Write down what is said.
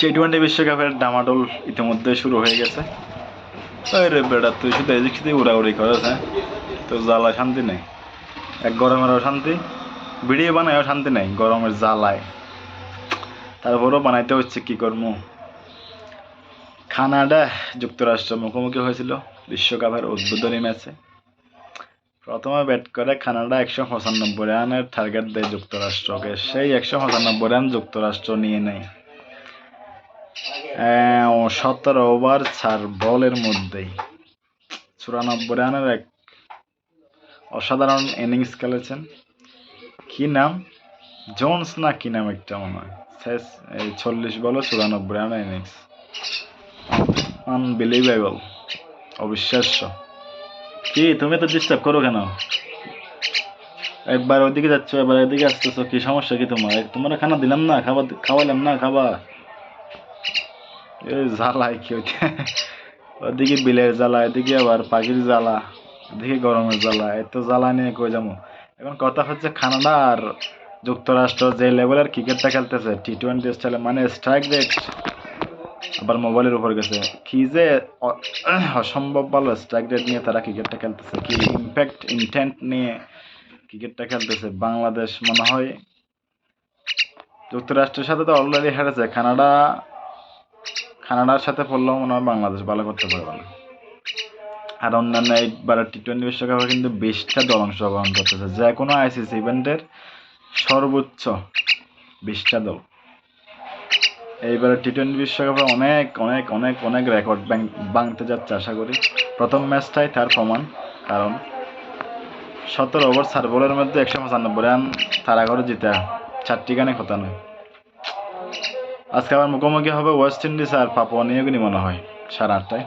T twenty বিশ্বকাপের ডামাডোল ইতিমধ্যে শুরু হয়ে গেছে। তুই শুধু এদিক শুধু উড়াউড়ি করস হ্যাঁ? তো জ্বালায় শান্তি নেই। এক গরমেরও শান্তি, ভিডিও বানায়ও শান্তি নেই, গরমের জ্বালায়। তারপরও বানাইতে হচ্ছে, কি করব কানাডা যুক্তরাষ্ট্র মুখোমুখি হয়েছিল বিশ্বকাপের উদ্বোধনী ম্যাচে। প্রথমে ব্যাট করে কানাডা একশো পঁচানব্বই রানের টার্গেট দেয় যুক্তরাষ্ট্রকে। সেই একশো পঁচানব্বই রান যুক্তরাষ্ট্র নিয়ে নেয়। সতেরো ওভার চার বলের মধ্যেই। চুরানব্বই রানের এক অসাধারণ ইনিংস খেলেছেন। কি নাম? জোন্স না কি নাম একটা মনে হয়? শেষ, এই চল্লিশ বলে চুরানব্বই রানের ইনিংস আনবিলিভেবল অবিশ্বাস্য। কি, তুমি তো ডিস্টার্ব করো কেন? একবার ওইদিকে যাচ্ছ, এবার এদিকে আসতেছো, কি সমস্যা কি তোমার? তোমার খানা দিলাম না, খাবার খাওয়ালাম না, খাবার। জ্বালায় কি ওদিকে বিলের জ্বালা, এদিকে আবার পাখির জ্বালা, এদিকে গরমের জ্বালা এত জ্বালা নিয়ে কই যাব? এখন কথা হচ্ছে কানাডা আর যুক্তরাষ্ট্র যে লেভেলের ক্রিকেটটা খেলতেছে টি টোয়েন্টি স্টাইলে মানে স্ট্রাইক রেট আবার মোবাইলের উপর গেছে। কি যে অসম্ভব ভালো স্ট্রাইক রেট নিয়ে তারা ক্রিকেটটা খেলতেছে। কি ইম্প্যাক্ট ইন্টেন্ট নিয়ে ক্রিকেটটা খেলতেছে বাংলাদেশ মনে হয়। যুক্তরাষ্ট্রের সাথে তো অলরেডি হেরেছে, কানাডা কানাডার সাথে পড়লেও মনে হয় বাংলাদেশ ভালো করতে পারবে না। আর অন্যান্য এইবারের টি টোয়েন্টি বিশ্বকাপে কিন্তু বিশটা দল অংশগ্রহণ করতেছে। যে কোনো আইসিসি ইভেন্টের সর্বোচ্চ বিশটা দল। এইবারে টি টোয়েন্টি বিশ্বকাপে অনেক অনেক অনেক অনেক রেকর্ড ভাঙতে যাচ্ছে আশা করি। প্রথম ম্যাচটাই তার প্রমাণ, কারণ সতেরো ওভার চার বলের মধ্যে একশো পঁচানব্বই রান তারা করে জিতে, চারটি গানে কথা নয় আজকে আমার মুখোমুখি হবে ওয়েস্ট ইন্ডিজ আর পাপুয়া নিউগিনি মনে হয়? সাড়ে আটটায়।